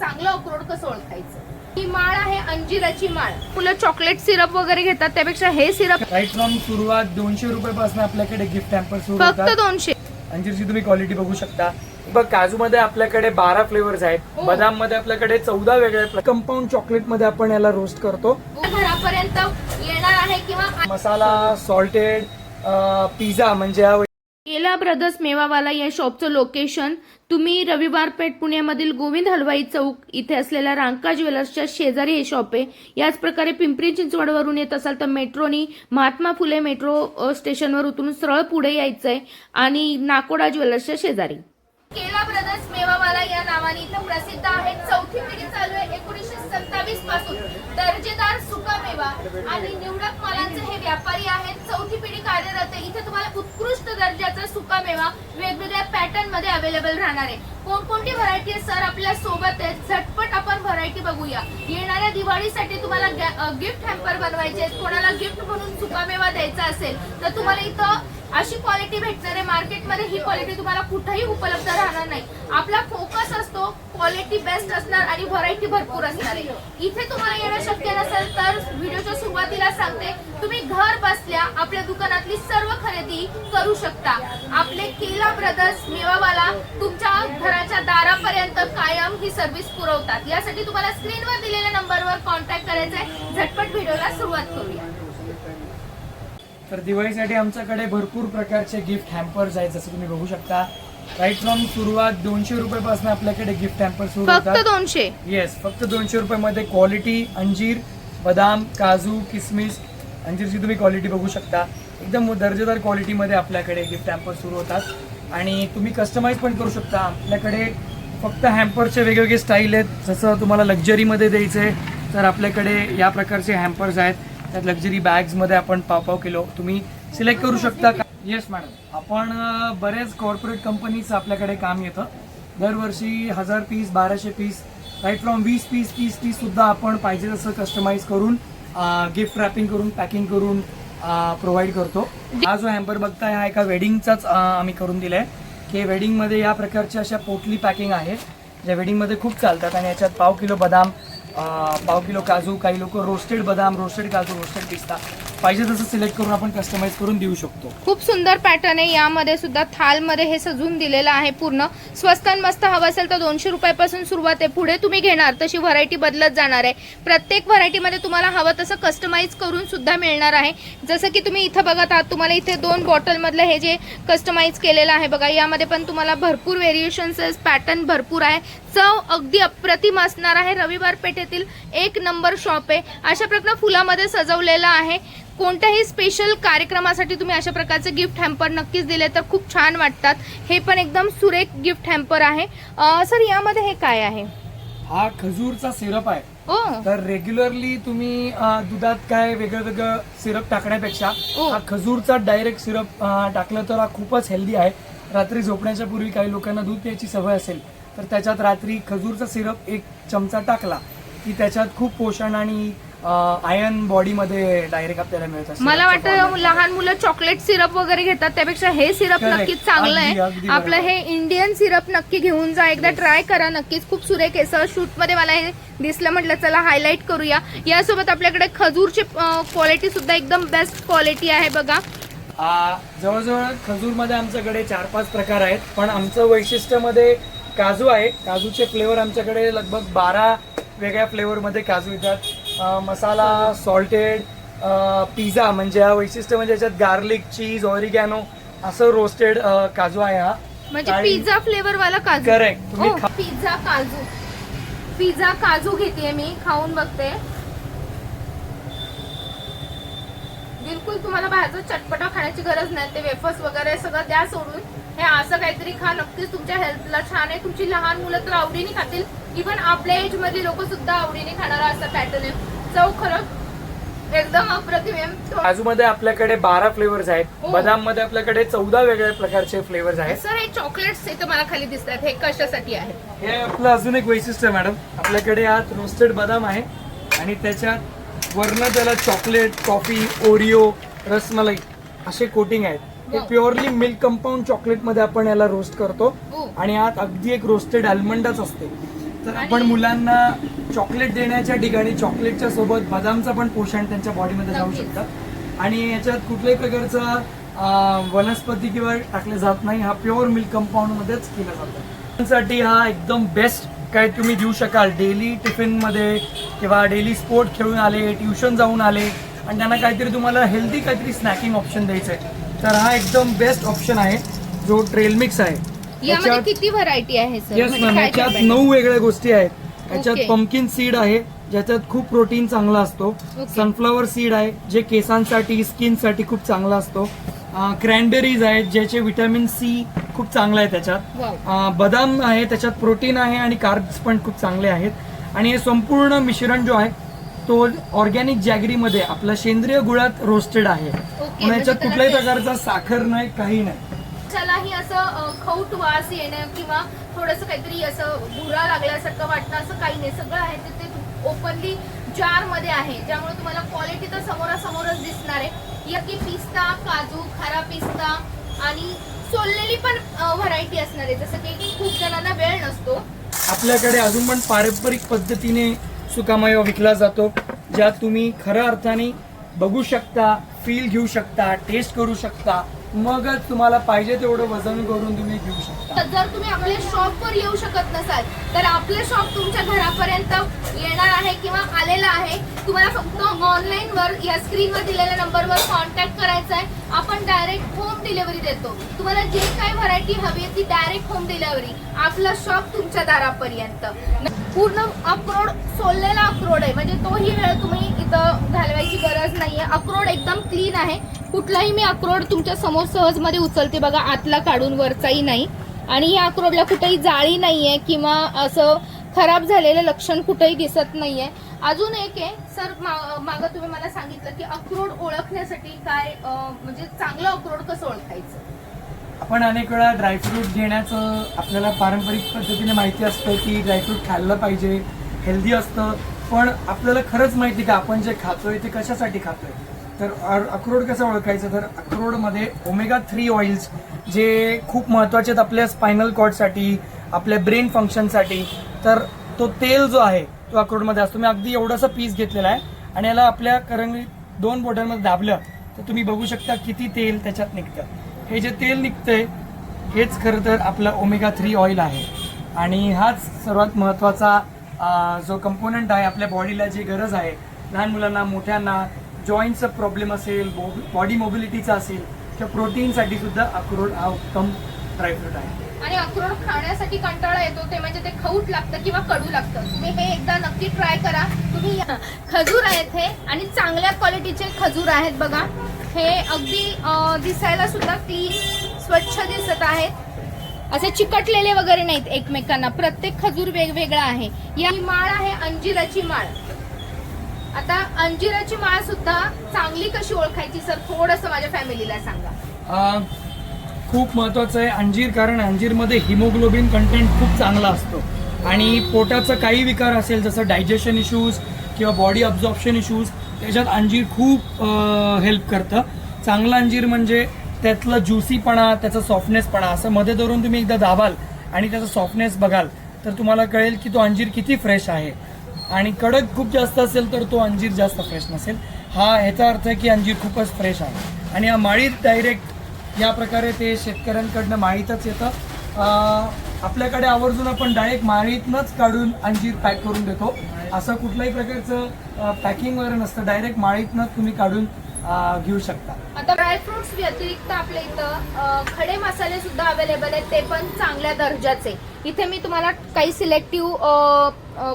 चांगलं अक्रोड कसं ओळखायचं? ही माळ आहे अंजिराची माळ. मुलं चॉकलेट सिरप वगैरे घेतात त्यापेक्षा हे सिरप राईट फ्रॉम सुरुवात दोनशे रुपयापासून आपल्याकडे गिफ्ट हॅम्पर सुरू फक्त होतात. दोनशे. अंजीरची तुम्ही क्वालिटी बघू शकता. बघ काजू मध्ये आपल्याकडे बारा फ्लेवर्स आहेत. हो. बदाममध्ये आपल्याकडे चौदा वेगळे कंपाऊंड चॉकलेटमध्ये आपण याला रोस्ट करतो. घरापर्यंत येणार आहे किंवा मसाला सॉल्टेड पिझ्झा म्हणजे हा ब्रदर्स मेवावाला या शॉपचं लोकेशन तुम्ही रविवार पेठ पुण्यामधील गोविंद हलवाई चौक इथे असलेल्या रांका ज्वेलर्सच्या शेजारी हे शॉप आहे. याच प्रकारे पिंपरी चिंचवडवरून येत असाल तर मेट्रोनी महात्मा फुले मेट्रो स्टेशनवर उतरून सरळ पुढे यायचंय आणि नाकोडा ज्वेलर्सच्या शेजारी. केला ब्रदर्स मेवावाला या नावाने इथं प्रसिद्ध आहे. चौथी पिढी चालू आहे एकोणीसशे सत्तावीसपासून. दर्जेदार सुका मेवा आणि निवडक मालांचे हे व्यापारी आहेत. चौथी पिढी कार्यरत आहे. इथे तुम्हाला उत्कृष्ट दर्जाचा सुका मेवा वेगवेगळ्या पॅटर्नमध्ये अवेलेबल राहणार आहे. कोणकोणती व्हरायटी आहे सर आपल्यासोबत आहे. झटपट आपण व्हरायटी बघूया. येणाऱ्या दिवाळीसाठी तुम्हाला गिफ्ट हॅम्पर बनवायचे आहेत. कोणाला गिफ्ट म्हणून सुका मेवा द्यायचा असेल तर तुम्हाला इथं अशी क्वालिटी भेटणार आहे मार्केटमध्ये ही क्वालिटी तुम्हाला कुठेही उपलब्ध राहणार नाही. आपला फोकस असतो क्वालिटी बेस्ट असणार आणि व्हरायटी भरपूर असणार आहे. इथे तुम्हाला येणं शक्य नसेल तर व्हिडिओच्या सुरुवातीला सांगते तुम्ही घर बसल्या आपल्या दुकानातली सर्व खरेदी करू शकता. आपले केला ब्रदर्स मेवावाला तुमच्या घराच्या दारापर्यंत कायम ही सर्व्हिस पुरवतात. यासाठी तुम्हाला स्क्रीनवर दिलेल्या नंबरवर कॉन्टॅक्ट करायचा आहे झटपट व्हिडिओला सुरुवात करूया. तर दिवाळीसाठी आमच्याकडे भरपूर प्रकारचे गिफ्ट हॅम्पर्स आहेत जसं तुम्ही बघू शकता. राईट फ्रॉम सुरुवात दोनशे रुपयापासून आपल्याकडे गिफ्ट हॅम्पर सुरू फक्त होतात. दोनशे? येस फक्त दोनशे रुपयामध्ये क्वालिटी अंजीर बदाम काजू किसमिस अंजीरची तुम्ही क्वालिटी बघू शकता. एकदम दर्जेदार क्वालिटीमध्ये आपल्याकडे गिफ्ट हॅम्पर सुरू होतात. आणि तुम्ही कस्टमाइज पण करू शकता. आपल्याकडे फक्त हॅम्परचे वेगवेगळे स्टाईल आहेत. जसं तुम्हाला लक्झरीमध्ये द्यायचं आहे तर आपल्याकडे या प्रकारचे हॅम्पर्स आहेत. त्यात लक्झरी बॅग्समध्ये आपण पाव पाव किलो. तुम्ही सिलेक्ट करू शकता का? येस मॅडम आपण बरेच कॉर्पोरेट कंपनीचं आपल्याकडे काम येतं. दरवर्षी हजार पीस बाराशे पीस राईट फ्रॉम वीस पीस तीस पीस सुद्धा आपण पाहिजे तसं कस्टमाइज करून गिफ्ट रॅपिंग करून पॅकिंग करून प्रोव्हाइड करतो. हा जो हॅम्पर बघताय हा एका वेडिंगचाच आम्ही करून दिलाय. की वेडिंगमध्ये या प्रकारच्या अशा पोटली पॅकिंग आहे ज्या वेडिंगमध्ये खूप चालतात आणि याच्यात पाव किलो बदाम पाव किलो काजू काही लोक रोस्टेड बदाम रोस्टेड काजू रोस्टेड पिस्ता. पाहिजे तसं सिलेक्ट करून आपण कस्टमाइज करून देऊ शकतो. खूप सुंदर पॅटर्न आहे. यामध्ये सुद्धा थालमध्ये हे सजून दिलेलं आहे पूर्ण. स्वस्त आणि मस्त हवं असेल तर दोनशे रुपयापासून सुरुवात आहे. पुढे तुम्ही घेणार तशी व्हरायटी बदलत जाणार आहे. प्रत्येक व्हरायटीमध्ये तुम्हाला हवं तसं कस्टमाइज करून सुद्धा मिळणार आहे. जसं की तुम्ही इथं बघत आहात तुम्हाला इथे दोन बॉटलमधलं हे जे कस्टमाइज केलेलं आहे बघा. यामध्ये पण तुम्हाला भरपूर व्हेरिएशन्स पॅटर्न भरपूर आहे. चव अगदी अप्रतिम असणार आहे. रविवार पेठेतील एक नंबर शॉप आहे. अशा प्रकारे फुलामध्ये सजवलेलं आहे. कोणत्याही स्पेशल कार्यक्रमासाठी तुम्ही अशा प्रकारचे गिफ्ट हॅम्पर नक्कीच दिले तर खूप छान वाटतात. हे पण एकदम सुरेख गिफ्ट हॅम्पर आहे. सर यामध्ये हे काय आहे? हा खजूरचा सिरप आहे. तर रेग्युलरली तुम्ही दुधात काय वेगळं वेगळं सिरप टाकण्यापेक्षा. हा खजूरचा डायरेक्ट सिरप टाकलं तर हा खूपच हेल्दी आहे. रात्री झोपण्याच्या पूर्वी काही लोकांना दूध प्यायची सवय असेल. तर त्याच्यात रात्री खजूरचा सिरप एक चमचा टाकला की त्याच्यात खूप पोषण आणि आयर्न बॉडीमध्ये डायरेक्ट आपल्याला मिळत असते. मला वाटतं लहान मुलं चॉकलेट सिरप वगैरे घेतात त्यापेक्षा हे सिरप. नक्कीच चांगलं आहे. आपलं. हे इंडियन सिरप नक्की घेऊन जा. एकदा ट्राय करा नक्कीच. खूप सुरेख सर शूटमध्ये मला हे दिसलं म्हटलं चला हायलाईट करूया. यासोबत आपल्याकडे खजूरची क्वालिटी सुद्धा एकदम बेस्ट क्वालिटी आहे बघा. जवळजवळ खजूरमध्ये आमच्याकडे चार पाच प्रकार आहेत पण आमचं वैशिष्ट्यमध्ये काजू आहे. काजूचे फ्लेवर आमच्याकडे लगभग बारा वेगळ्या फ्लेवरमध्ये काजू येतात. मसाला सॉल्टेड पिझ्झा म्हणजे हा वैशिष्ट्य म्हणजे याच्यात गार्लिक चीज ऑरिगॅनो असं रोस्टेड काजू आहे हा. म्हणजे पिझ्झा फ्लेवर वाला काजू. Correct. तुम्ही पिझ्झा काजू. पिझ्झा काजू घेते मी खाऊन बघते. बिलकुल तुम्हाला बाहेरचं चटपटा खाण्याची गरज नाही. ते वेफर्स वगैरे सगळं द्या सोडून. हे असं काहीतरी खा नक्कीच तुमच्या हेल्थला छान आहे. तुमची लहान मुलं तर आवडीने खातील. इव्हन आपल्या एज मधली लोक सुद्धा आवडीने खाणारा असं पॅटर्न आहे. चव खरं एकदम अप्रतिम काजूमध्ये आपल्याकडे बारा फ्लेवर्स आहेत. ओ. बदाममध्ये आपल्याकडे चौदा वेगळ्या प्रकारचे फ्लेवर्स आहेत. सर हे चॉकलेट्स इथं मला खाली दिसतात. हे कशासाठी आहे? हे आपलं अजून एक वैशिष्ट्य आहे मॅडम आपल्याकडे आत रोस्टेड बदाम आहे. आणि त्याच्यात वरनं त्याला चॉकलेट कॉफी ओरिओ रसमलाई असे कोटिंग आहेत. हे. प्युअरली मिल्क कंपाऊंड चॉकलेटमध्ये आपण याला रोस्ट करतो ओ. आणि आत अगदी एक रोस्टेड आल्मंडच असते तर आपण मुलांना चॉकलेट देण्याच्या ठिकाणी चॉकलेटच्या सोबत बदामचं पण पोषण त्यांच्या बॉडीमध्ये जाऊ. शकतं आणि याच्यात कुठल्याही प्रकारचा वनस्पती किंवा टाकले जात नाही हा प्युअर मिल्क कंपाऊंड मध्येच केला जातो साठी हा एकदम बेस्ट काय तुम्ही देऊ शकाल डेली टिफिनमध्ये किंवा डेली स्पोर्ट खेळून आले ट्युशन जाऊन आले आणि त्यांना काहीतरी तुम्हाला हेल्दी काहीतरी स्नॅकिंग ऑप्शन द्यायचं आहे. तर हा एकदम बेस्ट ऑप्शन आहे. जो ट्रेल मिक्स आहे. यामध्ये किती व्हरायटी आहे येस म्हणजे मॅम काय याच्यात नऊ वेगळ्या गोष्टी आहेत. याच्यात Okay. पंकिन सीड आहे ज्याच्यात खूप प्रोटीन चांगला असतो. सनफ्लॉवर सीड आहे जे केसांसाठी स्किनसाठी खूप चांगला असतो. क्रॅनबेरीज आहेत ज्याचे विटॅमिन सी खूप चांगलं आहे त्याच्यात. बदाम आहे त्याच्यात प्रोटीन आहे आणि कार्ब्स पण खूप चांगले आहेत. आणि हे संपूर्ण मिश्रण जो आहे तो ऑर्गॅनिक जॅगरीमध्ये आपला सेंद्रिय गुळात रोस्टेड आहे. म्हणून म्हणजे याच्यात त्याला कुठल्याही taste- प्रकारचा साखर नाही काही नाही. त्यालाही असं अ, खौट वास येणं किंवा थोडस काहीतरी असं भुरा लागल्यासारखं वाटणं असं काही नाही. सगळं आहे ते ते ओपनली जारमध्ये आहे. ज्यामुळे तुम्हाला क्वालिटी तर समोरासमोरच दिसणार आहे. याकी पिस्ता काजू खारा पिस्ता आणि सोललेली पण व्हरायटी असणार आहे. जसं की खूप जणांना वेळ नसतो. आपल्याकडे अजून पण पारंपरिक पद्धतीने सुकामयो विकला जातो ज्यात तुम्ही खऱ्या अर्थाने बघू शकता फील घेऊ शकता टेस्ट करू शकता मगच तुम्हाला पाहिजे तेवढं वजन करून तुम्ही घेऊ शकता. जर तुम्ही आपल्या शॉपवर येऊ शकत नसाल तर आपलं शॉप तुमच्या घरापर्यंत येणार आहे किंवा आलेलं आहे. तुम्हाला फक्त ऑनलाईन वर या स्क्रीनवर दिलेल्या नंबरवर कॉन्टॅक्ट करायचा आहे. आपण डायरेक्ट होम डिलिव्हरी देतो. तुम्हाला जे काय व्हरायटी हवी आहे ती डायरेक्ट होम डिलिव्हरी आपला शॉप तुमच्या दारापर्यंत. पूर्ण अक्रोड सोललेला अक्रोड आहे. म्हणजे तोही वेळ तुम्ही इथं घालवायची गरज नाहीये. अक्रोड एकदम क्लीन आहे. कुठलाही मी अक्रोड तुमच्यासमोर सहजमध्ये उचलते बघा आतला काढून वरचाही नाही. आणि या अक्रोडला कुठेही जाळी नाहीये किंवा असं खराब झालेलं लक्षण कुठेही दिसत नाहीये. अजून एक आहे सर मागं तुम्ही मला सांगितलं की अक्रोड ओळखण्यासाठी काय म्हणजे चांगलं अक्रोड कसं ओळखायचं? आपण अनेक वेळा ड्रायफ्रूट घेण्याचं आपल्याला पारंपरिक पद्धतीने माहिती असतं की ड्रायफ्रूट खाल्लं पाहिजे हेल्दी असतं. पण आपल्याला खरंच माहिती का आपण जे खातोय ते कशासाठी खातोय? तर अक्रोड कसं ओळखायचं? तर अक्रोडमध्ये ओमेगा थ्री ऑइल्स जे खूप महत्त्वाचे आहेत आपल्या स्पायनल कॉर्डसाठी आपल्या ब्रेन फंक्शनसाठी तर तो तेल जो आहे तो अक्रोडमध्ये असतो. मी अगदी एवढासा पीस घेतलेला आहे. आणि याला आपल्या करंगळी दोन बोटांमध्ये दाबलं तर तुम्ही बघू शकता किती तेल त्याच्यात निघतं. हे जे तेल निघतंय हेच खरं तर आपलं ओमेगा थ्री ऑइल आहे. आणि हाच सर्वात महत्त्वाचा जो कंपोनंट आहे आपल्या बॉडीला जी गरज आहे लहान मुलांना मोठ्यांना जॉईंटचा प्रॉब्लेम असेल बॉडी मोबिलिटीचा असेल किंवा प्रोटीनसाठी सुद्धा अक्रोड हा उत्तम ड्रायफ्रूट आहे. आणि अक्रोड खाण्यासाठी कंटाळा येतो ते म्हणजे ते खऊट लागतं किंवा कडू लागतं. तुम्ही हे एकदा नक्की ट्राय करा. तुम्ही या- खजूर आहेत हे आणि चांगल्या क्वालिटीचे खजूर आहेत बघा. हे अगदी दिसायला सुद्धा क्लीन स्वच्छ दिसत आहेत. असे चिकटलेले वगैरे नाहीत एकमेकांना. प्रत्येक खजूर वेगवेगळा आहे. या ही माळ आहे अंजिराची माळ. आता अंजिराची माळ सुद्धा चांगली कशी ओळखायची सर? थोडस माझ्या फॅमिलीला सांगा. खूप महत्वाचं आहे अंजीर कारण अंजीरमध्ये हिमोग्लोबिन कंटेंट खूप चांगला असतो. आणि पोटाचा काही विकार असेल जसं डायजेशन इश्यूज किंवा बॉडी अब्झॉर्प्शन इश्यूज त्याच्यात अंजीर खूप हेल्प करतं. चांगला अंजीर म्हणजे त्यातलं ज्युसीपणा त्याचा सॉफ्टनेसपणा असं मध्ये धरून तुम्ही एकदा दाबाल आणि त्याचा सॉफ्टनेस बघाल तर तुम्हाला कळेल की तो अंजीर किती फ्रेश आहे. आणि कडक खूप जास्त असेल तर तो अंजीर जास्त फ्रेश नसेल. हा ह्याचा अर्थ आहे की अंजीर खूपच फ्रेश आहे. आणि हा माळीत डायरेक्ट या प्रकारे ते शेतकऱ्यांकडनं माळीतच येतं. आपल्याकडे आवर्जून आपण डायरेक्ट माळीतनंच काढून अंजीर पॅक करून देतो. असं कुठल्याही प्रकारचं पॅकिंग वगैरे नसतं. डायरेक्ट माळीतनंच तुम्ही काढून घेऊ शकता. आता ड्रायफ्रुट्स व्यतिरिक्त आपल्या इथं खडे मसाले सुद्धा अवेलेबल आहेत. ते पण चांगल्या दर्जाचे. इथे मी तुम्हाला काही सिलेक्टिव्ह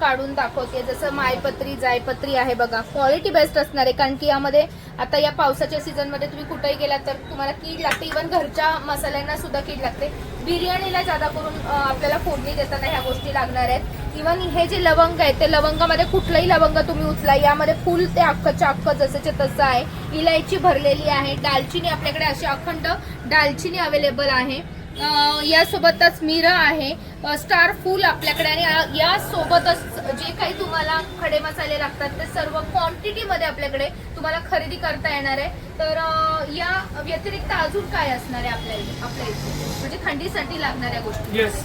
काढून दाखवते. जसं मायपत्री जायपत्री आहे बघा. क्वालिटी बेस्ट असणार. आहे कारण की यामध्ये आता या पावसाच्या सीझनमध्ये तुम्ही कुठेही गेलात तर तुम्हाला कीड लागते. इव्हन घरच्या मसाल्यांना सुद्धा कीड लागते. बिर्याणीला जादा करून आपल्याला फोडणी देताना ह्या गोष्टी लागणार आहेत. इव्हन हे जे लवंग आहे ते लवंगामध्ये कुठलंही लवंग तुम्ही उचला यामध्ये फुल ते अख्खच्या अख्ख जसंच्या तसं आहे. इलायची भरलेली आहे दालचिनी आपल्याकडे अशी अखंड दालचिनी अवेलेबल आहे. यासोबतच मिरं आहे. स्टार फूल आपल्याकडे आणि यासोबतच जे काही तुम्हाला खडे मसाले लागतात ते सर्व क्वांटिटी मध्ये आपल्याकडे तुम्हाला खरेदी करता येणार आहे. तर या व्यतिरिक्त अजून काय असणार आहे आपल्या आपल्या इथे. म्हणजे थंडीसाठी लागणाऱ्या गोष्टी. येस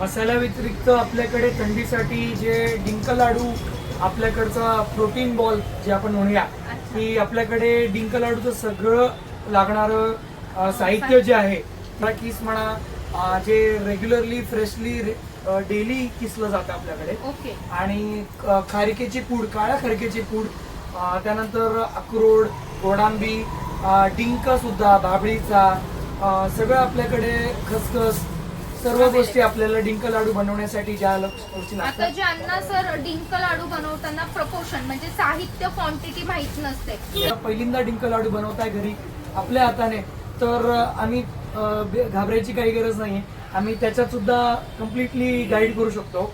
मसाल्या व्यतिरिक्त आपल्याकडे थंडीसाठी जे डिंक लाडू आपल्याकडचा प्रोटीन बॉल जे आपण म्हणूया की आपल्याकडे डिंक लाडूचं सगळं लागणारं साहित्य जे आहे किंवा किस म्हणा जे रेग्युलरली फ्रेशली डेली किसलं जातं आपल्याकडे. ओके. आणि खारिकेची पूड काळ्या खारिकेची पूड त्यानंतर अक्रोड गोडांबी डिंक सुद्धा भाबळीचा अ, सगळं आपल्याकडे खसखस सर्व गोष्टी आपल्याला डिंक लाडू बनवण्यासाठी ज्या गोष्टी आता ज्यांना सर डिंक लाडू बनवताना प्रपोर्शन म्हणजे साहित्य क्वांटिटी माहीत नसते. पहिल्यांदा डिंक लाडू बनवताय घरी आपल्या हाताने तर आम्ही घाबरायची काही गरज नाही आम्ही त्याच्यात सुद्धा कम्प्लिटली गाईड करू शकतो.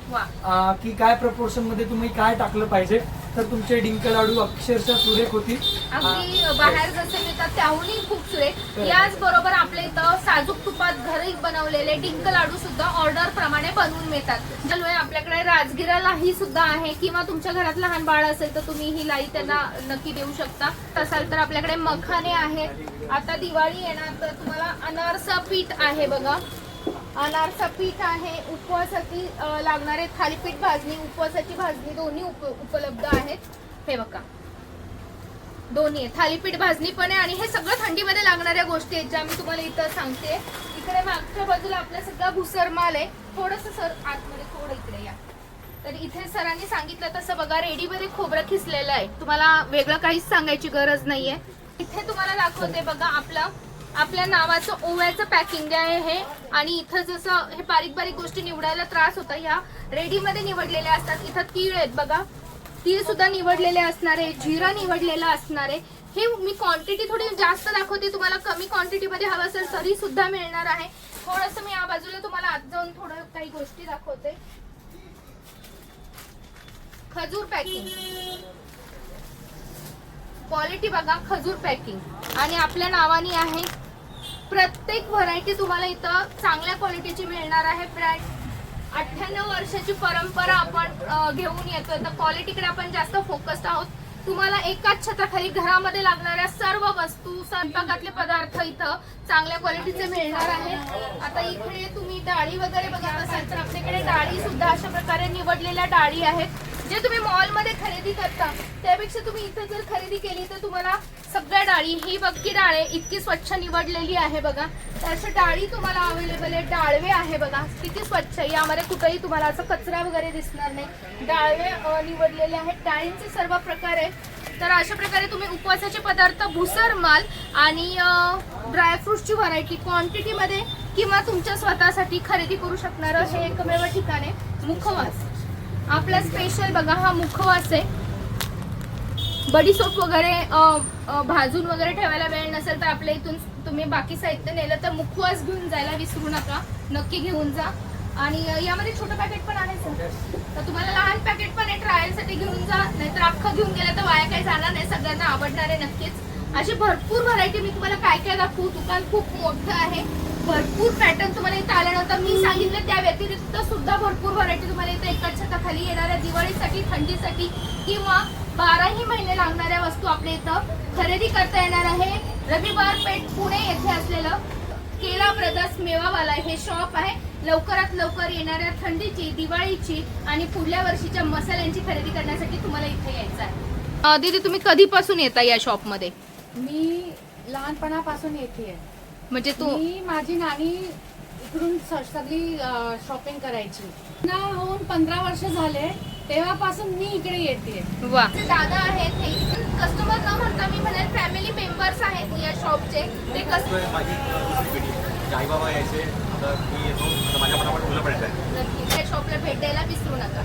की काय प्रपोर्शनमध्ये तुम्ही काय टाकलं पाहिजे. तर तुमचे डिंक लाडू अक्षरशः सुरेख होतील. अगदी बाहेर जसे मिळतात त्याहूनही खूप सुरेख. याच बरोबर आपल्या इथं साजूक तुपात घरी बनवलेले डिंक लाडू सुद्धा ऑर्डर प्रमाणे बनवून मिळतात. ज्यामुळे आपल्याकडे राजगिरा लाई सुद्धा आहे किंवा तुमच्या घरात लहान बाळ असेल तर तुम्ही ही लाई त्यांना नक्की देऊ शकता. तसाल तर आपल्याकडे मखाने आहेत. आता दिवाळी येणार तर तुम्हाला अनारसा पीठ आहे बघा. अनारसा पीठ आहे उपवासाची लागणारे थालीपीठ भाजणी उपवासाची भाजणी दोन्ही उप उपलब्ध आहेत. हे बघा. दोन्ही आहे थालीपीठ भाजणी पण आहे आणि हे सगळं थंडीमध्ये लागणाऱ्या गोष्टी आहेत ज्या मी तुम्हाला इथं सांगते. इकडे मागच्या बाजूला आपला सगळा भुसर माल आहे. थोडस सर आतमध्ये थोडं इकडे या. तर इथे सरांनी सांगितलं तसं बघा रेडीमध्ये खोबरं खिसलेलं आहे. तुम्हाला वेगळं काहीच सांगायची गरज नाहीये. इथे तुम्हाला दाखवते बघा आपलं आपल्या नावाचं ओव्याचं पॅकिंग आहे हे आणि इथं जसं हे बारीक बारीक गोष्टी निवडायला त्रास होता ह्या रेडीमध्ये निवडलेल्या असतात. इथं तीळ आहेत बघा. तीळ सुद्धा निवडलेले असणार आहे जिरा निवडलेलं असणार आहे. हे मी क्वांटिटी थोडी जास्त दाखवते तुम्हाला कमी क्वांटिटी मध्ये हवं असेल तरी सुद्धा मिळणार आहे. थोडस मी या बाजूला तुम्हाला आत जाऊन थोडं काही गोष्टी दाखवते. खजूर पॅकिंग क्वालिटी बघा खजूर पॅकिंग आणि आपल्या नावाने आहे प्रत्येक व्हरायटी तुम्हाला इथं चांगल्या क्वालिटीची मिळणार आहे. ब्रँड अठ्ठ्याण्णव वर्षाची परंपरा आपण घेऊन येतोय. तर क्वालिटीकडे आपण जास्त फोकस्ड आहोत. तुम्हाला एकाच छताखाली घरामध्ये लागणाऱ्या सर्व वस्तू स्वयंपाकातले पदार्थ इथं चांगल्या क्वालिटीचे मिळणार आहेत. आता इकडे तुम्ही डाळी वगैरे बघत असाल तर आपल्याकडे डाळी सुद्धा अशा प्रकारे निवडलेल्या डाळी आहेत. जे तुम्ही मॉलमध्ये खरेदी करता त्यापेक्षा तुम्ही इथं जर खरेदी केली तर तुम्हाला सगळ्या डाळी ही बघी डाळ आहे इतकी स्वच्छ निवडलेली आहे बघा. तर अशा डाळी तुम्हाला अवेलेबल आहे डाळवे आहे बघा. किती स्वच्छ आहे. यामध्ये कुठेही तुम्हाला असं कचरा वगैरे दिसणार नाही. डाळवे निवडलेले आहेत. डाळींचे सर्व प्रकार आहे तर अशा प्रकारे तुम्ही उपवासाचे पदार्थ भुसर माल आणि ड्रायफ्रुट्सची व्हरायटी क्वांटिटीमध्ये किंवा तुमच्या स्वतःसाठी खरेदी करू शकणार हे एकमेव ठिकाण आहे. मुखवास. आपला स्पेशल बघा हा मुखवास आहे. बडीसोप वगैरे भाजून वगैरे ठेवायला वेळ नसेल तर आपल्या इथून तुम्ही बाकी साहित्य नेलं तर मुखवास घेऊन जायला विसरू नका. नक्की घेऊन जा. आणि यामध्ये छोटं पॅकेट पण आहे सर तर तुम्हाला लहान पॅकेट पण आहे ट्रायलसाठी घेऊन जा. नाहीतर अख्खं घेऊन गेलं तर वाया काही जाणार नाही सगळ्यांना आवडणार आहे नक्कीच. अशी भरपूर व्हरायटी मी तुम्हाला काय काय दाखवू? दुकान खूप मोठं आहे. भरपूर पॅटर्न तुम्हाला इथं आल्यानंतर मी सांगितलं त्या व्यतिरिक्त सुद्धा भरपूर व्हरायटी तुम्हाला इथं एकाच छताखाली येणाऱ्या दिवाळीसाठी थंडीसाठी किंवा बाराही महिने लागणाऱ्या वस्तू आपल्या इथं खरेदी करता येणार आहे. रविवार पेठ पुणे येथे असलेलं केला ब्रदर्स मेवावाला हे शॉप आहे. लवकरात लवकर येणाऱ्या थंडीची दिवाळीची आणि पुढल्या वर्षीच्या मसाल्यांची खरेदी करण्यासाठी तुम्हाला इथे यायचं आहे. दीदी तुम्ही कधीपासून येता या शॉपमध्ये मी लहानपणापासून येते म्हणजे मी माझी नानी इकडून स- सगळी शॉपिंग करायची. ना होऊन पंधरा वर्ष झाले तेव्हापासून मी इकडे येते. वा. दादा आहेत हे कस्टमर न म्हणता मी म्हणेल फॅमिली मेंबर्स आहेत या शॉपचे ते कस तर माझी दुसरी पिढी आई बाबा यायचे आता मी येतो आता माझ्या मनामध्ये मुलं शॉपला भेट द्यायला विसरू नका.